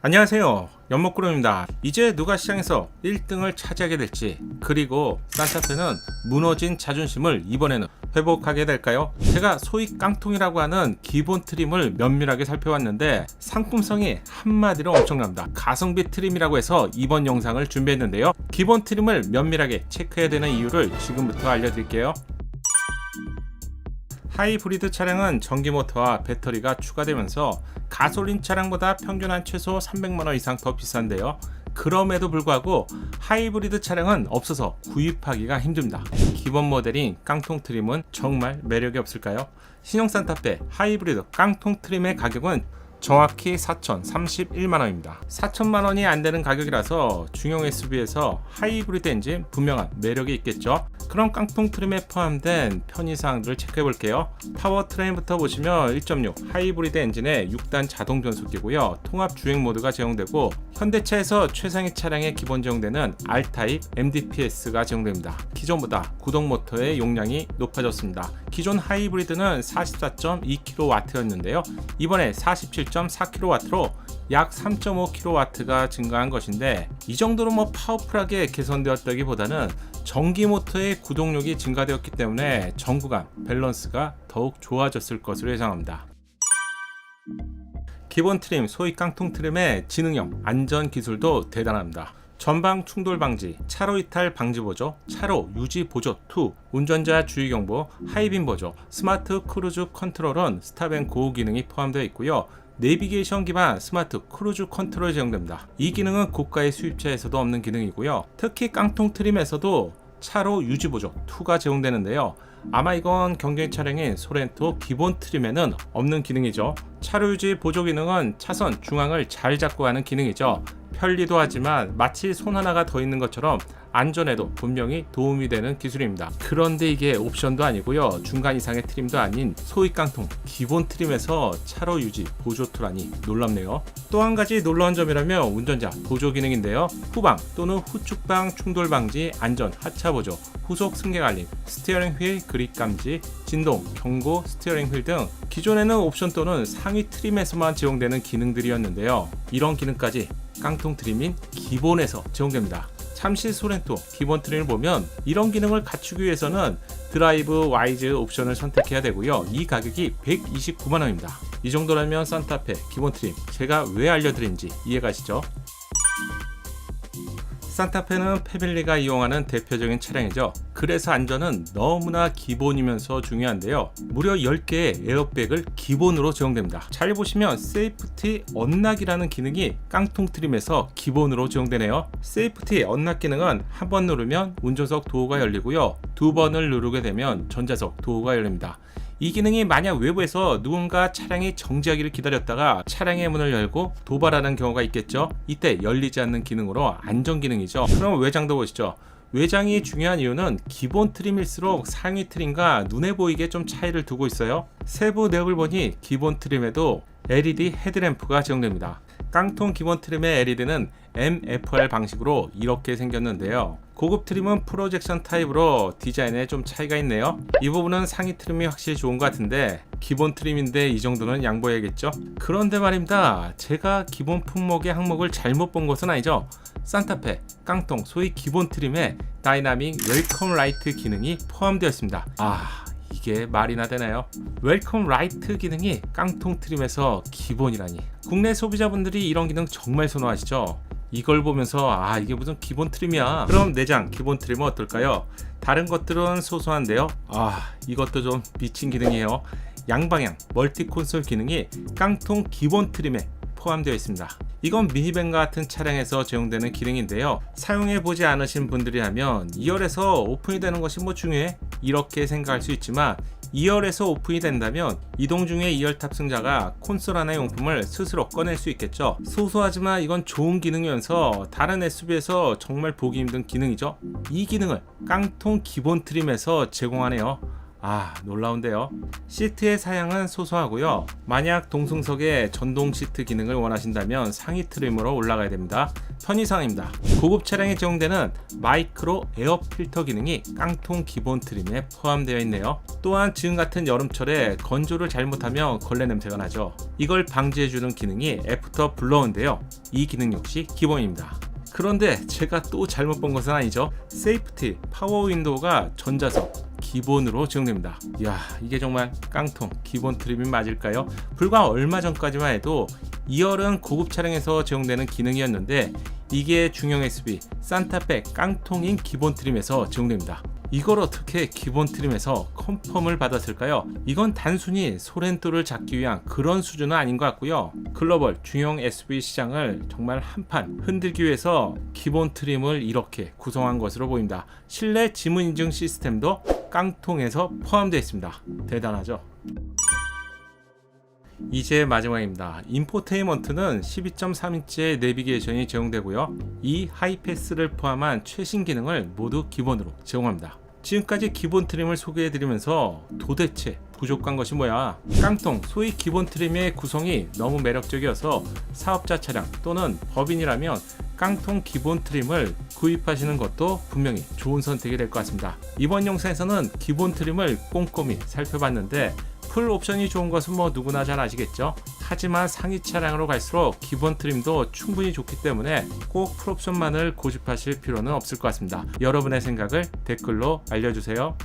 안녕하세요. 연목구름입니다. 이제 누가 시장에서 1등을 차지하게 될지 그리고 산타페는 무너진 자존심을 이번에는 회복하게 될까요? 제가 소위 깡통이라고 하는 기본 트림을 면밀하게 살펴봤는데 상품성이 한마디로 엄청납니다. 가성비 트림이라고 해서 이번 영상을 준비했는데요. 기본 트림을 면밀하게 체크해야 되는 이유를 지금부터 알려드릴게요. 하이브리드 차량은 전기 모터와 배터리가 추가되면서 가솔린 차량보다 평균 한 최소 300만원 이상 더 비싼데요. 그럼에도 불구하고 하이브리드 차량은 없어서 구입하기가 힘듭니다. 기본 모델인 깡통 트림은 정말 매력이 없을까요? 신형 산타페 하이브리드 깡통 트림의 가격은 정확히 4,031만원입니다. 4천만원이 안 되는 가격이라서 중형 SUV에서 하이브리드 엔진 분명한 매력이 있겠죠. 그럼 깡통 트림에 포함된 편의사항들을 체크해 볼게요. 파워 트레인부터 보시면 1.6 하이브리드 엔진에 6단 자동 변속기고요. 통합 주행 모드가 제공되고 현대차에서 최상위 차량에 기본 제공되는 R-타입 MDPS가 제공됩니다. 기존보다 구동 모터의 용량이 높아졌습니다. 기존 하이브리드는 44.2kW였는데요. 이번에 47.4kW로 약 3.5kW가 증가한 것인데 이 정도로 뭐 파워풀하게 개선되었다기보다는 전기 모터의 구동력이 증가되었기 때문에 전구간 밸런스가 더욱 좋아졌을 것으로 예상합니다. 기본 트림, 소위 깡통 트림의 지능형 안전 기술도 대단합니다. 전방 충돌 방지, 차로 이탈 방지 보조, 차로 유지 보조 2, 운전자 주의 경보, 하이빔 보조, 스마트 크루즈 컨트롤은 스탑앤고 기능이 포함되어 있고요. 내비게이션 기반 스마트 크루즈 컨트롤 제공됩니다. 이 기능은 고가의 수입차에서도 없는 기능이고요. 특히 깡통 트림에서도 차로 유지 보조 2가 제공되는데요. 아마 이건 경쟁 차량인 소렌토 기본 트림에는 없는 기능이죠. 차로 유지 보조 기능은 차선 중앙을 잘 잡고 가는 기능이죠. 편리도 하지만 마치 손 하나가 더 있는 것처럼 안전에도 분명히 도움이 되는 기술입니다. 그런데 이게 옵션도 아니고요. 중간 이상의 트림도 아닌 소위 깡통 기본 트림에서 차로 유지 보조 툴하니 놀랍네요. 또 한 가지 놀라운 점이라면 운전자 보조 기능인데요. 후방 또는 후측방 충돌 방지, 안전 하차 보조, 후속 승객 알림, 스티어링 휠 그립 감지, 진동, 경고, 스티어링 휠 등 기존에는 옵션 또는 상위 트림에서만 제공되는 기능들이었는데요. 이런 기능까지 깡통 트림인 기본에서 제공됩니다. 잠시 소렌토 기본 트림을 보면 이런 기능을 갖추기 위해서는 드라이브 와이즈 옵션을 선택해야 되고요. 이 가격이 129만 원입니다. 이 정도라면 산타페 기본 트림 제가 왜 알려드린지 이해가시죠? 산타페는 패밀리가 이용하는 대표적인 차량이죠. 그래서 안전은 너무나 기본이면서 중요한데요. 무려 10개의 에어백을 기본으로 제공됩니다. 잘 보시면 세이프티 언락이라는 기능이 깡통 트림에서 기본으로 제공되네요. 세이프티 언락 기능은 한 번 누르면 운전석 도어가 열리고요. 두 번을 누르게 되면 전자석 도어가 열립니다. 이 기능이 만약 외부에서 누군가 차량이 정지하기를 기다렸다가 차량의 문을 열고 도발하는 경우가 있겠죠. 이때 열리지 않는 기능으로 안전 기능이죠. 그럼 외장도 보시죠. 외장이 중요한 이유는 기본 트림일수록 상위 트림과 눈에 보이게 좀 차이를 두고 있어요. 세부 내역을 보니 기본 트림에도 LED 헤드램프가 제공됩니다. 깡통 기본 트림의 LED는 MFR 방식으로 이렇게 생겼는데요. 고급 트림은 프로젝션 타입으로 디자인에 좀 차이가 있네요. 이 부분은 상위 트림이 확실히 좋은 것 같은데 기본 트림인데 이 정도는 양보해야겠죠? 그런데 말입니다. 제가 기본 품목의 항목을 잘못 본 것은 아니죠. 산타페, 깡통, 소위 기본 트림에 다이나믹 웰컴 라이트 기능이 포함되어 있습니다. 아, 이게 말이나 되나요? 웰컴 라이트 기능이 깡통 트림에서 기본이라니. 국내 소비자분들이 이런 기능 정말 선호하시죠? 이걸 보면서 아 이게 무슨 기본 트림이야. 그럼 내장 기본 트림은 어떨까요? 다른 것들은 소소한데요. 아 이것도 좀 미친 기능이에요. 양방향 멀티 콘솔 기능이 깡통 기본 트림에 포함되어 있습니다. 이건 미니밴 같은 차량에서 제공되는 기능인데요. 사용해 보지 않으신 분들이라면 2열에서 오픈이 되는 것이 뭐 중요해 이렇게 생각할 수 있지만 2열에서 오픈이 된다면 이동 중에 2열 탑승자가 콘솔 하나 용품을 스스로 꺼낼 수 있겠죠. 소소하지만 이건 좋은 기능이면서 다른 SUV에서 정말 보기 힘든 기능이죠. 이 기능을 깡통 기본 트림에서 제공하네요. 아 놀라운데요. 시트의 사양은 소소하고요. 만약 동승석에 전동 시트 기능을 원하신다면 상위 트림으로 올라가야 됩니다. 편의상입니다. 고급 차량에 제공되는 마이크로 에어 필터 기능이 깡통 기본 트림에 포함되어 있네요. 또한 지금 같은 여름철에 건조를 잘못하면 걸레 냄새가 나죠. 이걸 방지해주는 기능이 애프터 블러우인데요. 이 기능 역시 기본입니다. 그런데 제가 또 잘못 본 것은 아니죠. 세이프티 파워 윈도우가 전자석 기본으로 제공됩니다. 이야 이게 정말 깡통 기본 트림이 맞을까요? 불과 얼마 전까지만 해도 2열은 고급 차량에서 제공되는 기능이었는데 이게 중형 SUV 산타페 깡통인 기본 트림에서 제공됩니다. 이걸 어떻게 기본 트림에서 컨펌을 받았을까요? 이건 단순히 소렌토를 잡기 위한 그런 수준은 아닌 것 같고요. 글로벌 중형 SUV 시장을 정말 한판 흔들기 위해서 기본 트림을 이렇게 구성한 것으로 보입니다. 실내 지문 인증 시스템도 깡통에서 포함되어 있습니다. 대단하죠? 이제 마지막입니다. 인포테인먼트는 12.3인치의 내비게이션이 제공되고요. 이 하이패스를 포함한 최신 기능을 모두 기본으로 제공합니다. 지금까지 기본 트림을 소개해드리면서 도대체 부족한 것이 뭐야? 깡통, 소위 기본 트림의 구성이 너무 매력적이어서 사업자 차량 또는 법인이라면 깡통 기본 트림을 구입하시는 것도 분명히 좋은 선택이 될 것 같습니다. 이번 영상에서는 기본 트림을 꼼꼼히 살펴봤는데 풀 옵션이 좋은 것은 뭐 누구나 잘 아시겠죠? 하지만 상위 차량으로 갈수록 기본 트림도 충분히 좋기 때문에 꼭 풀 옵션만을 고집하실 필요는 없을 것 같습니다. 여러분의 생각을 댓글로 알려주세요.